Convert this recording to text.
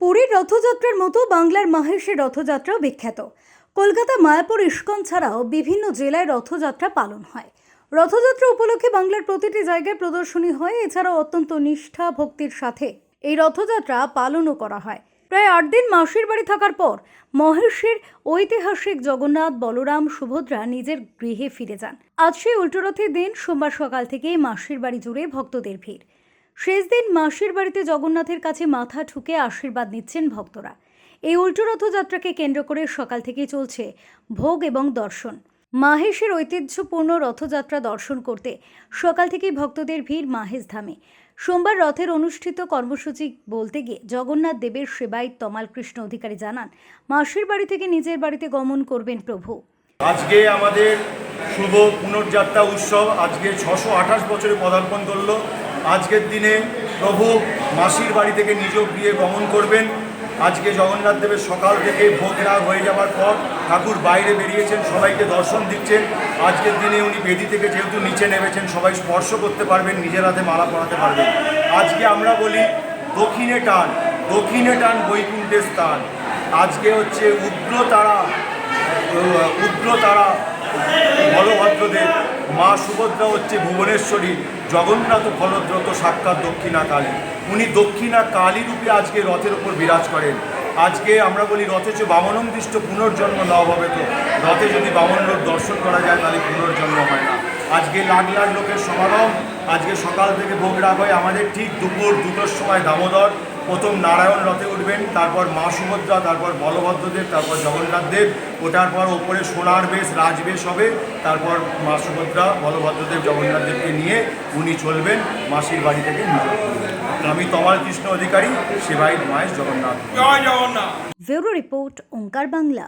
পুরীর রথযাত্রার মতো বাংলার মাহেশের রথযাত্রাও বিখ্যাত। কলকাতা, মায়াপুর, ইস্কন ছাড়াও বিভিন্ন জেলায় রথযাত্রা পালন হয়। রথযাত্রা উপলক্ষে বাংলার প্রতিটি জায়গায় প্রদর্শনী হয়, এছাড়াও অত্যন্ত নিষ্ঠা, ভক্তির সাথে এই রথযাত্রা পালনও করা হয়। প্রায় আট দিন মাসির বাড়ি থাকার পর মহেশের ঐতিহাসিক জগন্নাথ, বলরাম, সুভদ্রা নিজের গৃহে ফিরে যান। আজ সেই উল্টোরথের দিন, সোমবার সকাল থেকেই মাসির বাড়ি জুড়ে ভক্তদের ভিড়। শেষ দিন মাসির বাড়িতে জগন্নাথের কাছে মাথা ঠুকে আশীর্বাদ নিচ্ছেন ভক্তরা। এই উল্টো রথযাত্রাকে কেন্দ্র করে সকাল থেকেই চলছে ভোগ এবং দর্শন। মাহেশের ঐতিহ্যপূর্ণ রথযাত্রা দর্শন করতে সকাল থেকেই ভক্তদের ভিড় মাহেশ ধামে। সোমবার রথের অনুষ্ঠিত কর্মসূচি বলতে গিয়ে জগন্নাথ দেবের সেবায়িত তমাল কৃষ্ণ অধিকারী জানান, মাসির বাড়ি থেকে নিজের বাড়িতে গমন করবেন প্রভু। আজকে আমাদের শুভ পুনর্যাত্রা উৎসব, আজকে ছশো আঠাশ বছরে পদার্পণ করল। আজকের দিনে প্রভু মাসির বাড়ি থেকে নিজ গৃহে গমন করবেন। আজকে জগন্নাথ দেবের সকাল থেকে ভোগ রাগ হয়ে যাওয়ার পর ঠাকুর বাইরে বেরিয়েছেন, সবাইকে দর্শন দিচ্ছেন। আজকের দিনে উনি বেদি থেকে যেহেতু নিচে নেমেছেন, সবাই স্পর্শ করতে পারবেন, নিজের হাতে মালা পরাতে পারবেন। আজকে আমরা বলি দক্ষিণে টান দক্ষিণে টান বৈকুণ্ঠের স্থান। আজকে হচ্ছে উগ্র তারা উগ্র তারা মা সুভদ্রা হচ্ছে ভুবনেশ্বরী জগন্নাথ ফলদ্রত সাক্ষাৎ দক্ষিণা কালী। উনি দক্ষিণা কালী রূপে আজকে রথের উপর বিরাজ করেন। আজকে আমরা বলি রথে হচ্ছে বামনন্দিষ্ট পুনর্জন্ম না হবে তো। রথে যদি বামন লোক দর্শন করা যায় তাহলে পুনর্জন্ম হয় না। আজকে লাখ লাখ লোকের সমাগম। আজকে সকাল থেকে ভোগ রাগ হয়। আমাদের ঠিক দুপুর দুটোর সময় দামোদর প্রথম নারায়ণ রথে উঠবেন তারপর মা সুভদ্রা তারপর বলভদ্রদেব তারপর জগন্নাথ দেব ওটার পর ওপরে সোনার বেশ রাজবেশ হবে তারপর মা সুভদ্রা বলভদ্রদেব জগন্নাথ দেবকে নিয়ে উনি চলবেন মাসির বাড়ি থেকে নিয়ে। আমি তমাল কৃষ্ণ অধিকারী সেবাই মায়ের জগন্নাথ। জয় Jagannath. Bureau report Omkar Bangla.